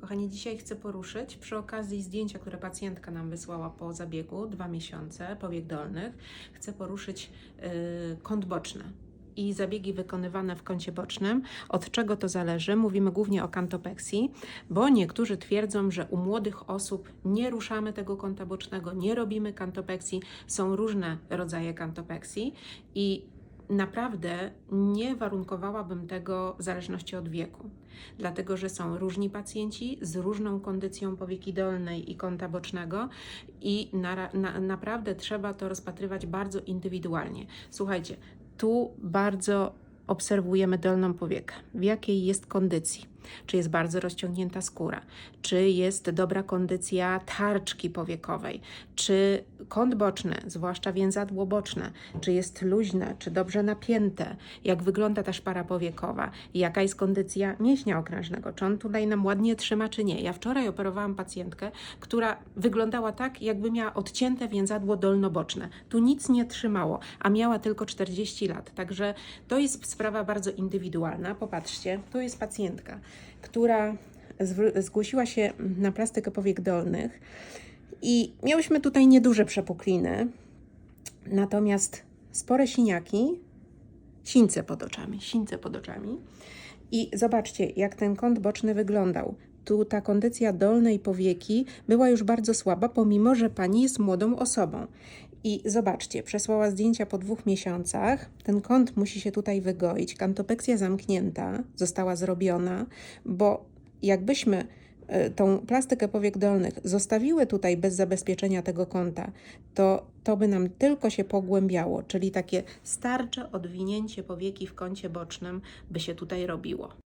Kochani, dzisiaj chcę poruszyć przy okazji zdjęcia, które pacjentka nam wysłała po zabiegu, dwa miesiące, powiek dolnych, chcę poruszyć y, kąt boczny i zabiegi wykonywane w kącie bocznym. Od czego to zależy? Mówimy głównie o kantopeksji, bo niektórzy twierdzą, że u młodych osób nie ruszamy tego kąta bocznego, nie robimy kantopeksji. Są różne rodzaje kantopeksji i naprawdę nie warunkowałabym tego w zależności od wieku, dlatego że są różni pacjenci z różną kondycją powieki dolnej i kąta bocznego i na, na, naprawdę trzeba to rozpatrywać bardzo indywidualnie. Słuchajcie, tu bardzo obserwujemy dolną powiekę, w jakiej jest kondycji. Czy jest bardzo rozciągnięta skóra, czy jest dobra kondycja tarczki powiekowej, czy kąt boczny, zwłaszcza więzadło boczne, czy jest luźne, czy dobrze napięte, jak wygląda ta szpara powiekowa, jaka jest kondycja mięśnia okrężnego, czy on tutaj nam ładnie trzyma, czy nie. Ja wczoraj operowałam pacjentkę, która wyglądała tak, jakby miała odcięte więzadło dolnoboczne. Tu nic nie trzymało, a miała tylko 40 lat, także to jest sprawa bardzo indywidualna. Popatrzcie, tu jest pacjentka, która zgłosiła się na plastykę powiek dolnych i miałyśmy tutaj nieduże przepukliny, natomiast spore siniaki, sińce pod oczami, sińce pod oczami. I zobaczcie, jak ten kąt boczny wyglądał. Tu ta kondycja dolnej powieki była już bardzo słaba, pomimo że pani jest młodą osobą. I zobaczcie, przesłała zdjęcia po dwóch miesiącach. Ten kąt musi się tutaj wygoić. Kantopeksja zamknięta została zrobiona, bo jakbyśmy e, tą plastykę powiek dolnych zostawiły tutaj bez zabezpieczenia tego kąta, to to by nam tylko się pogłębiało, czyli takie starcze odwinięcie powieki w kącie bocznym by się tutaj robiło.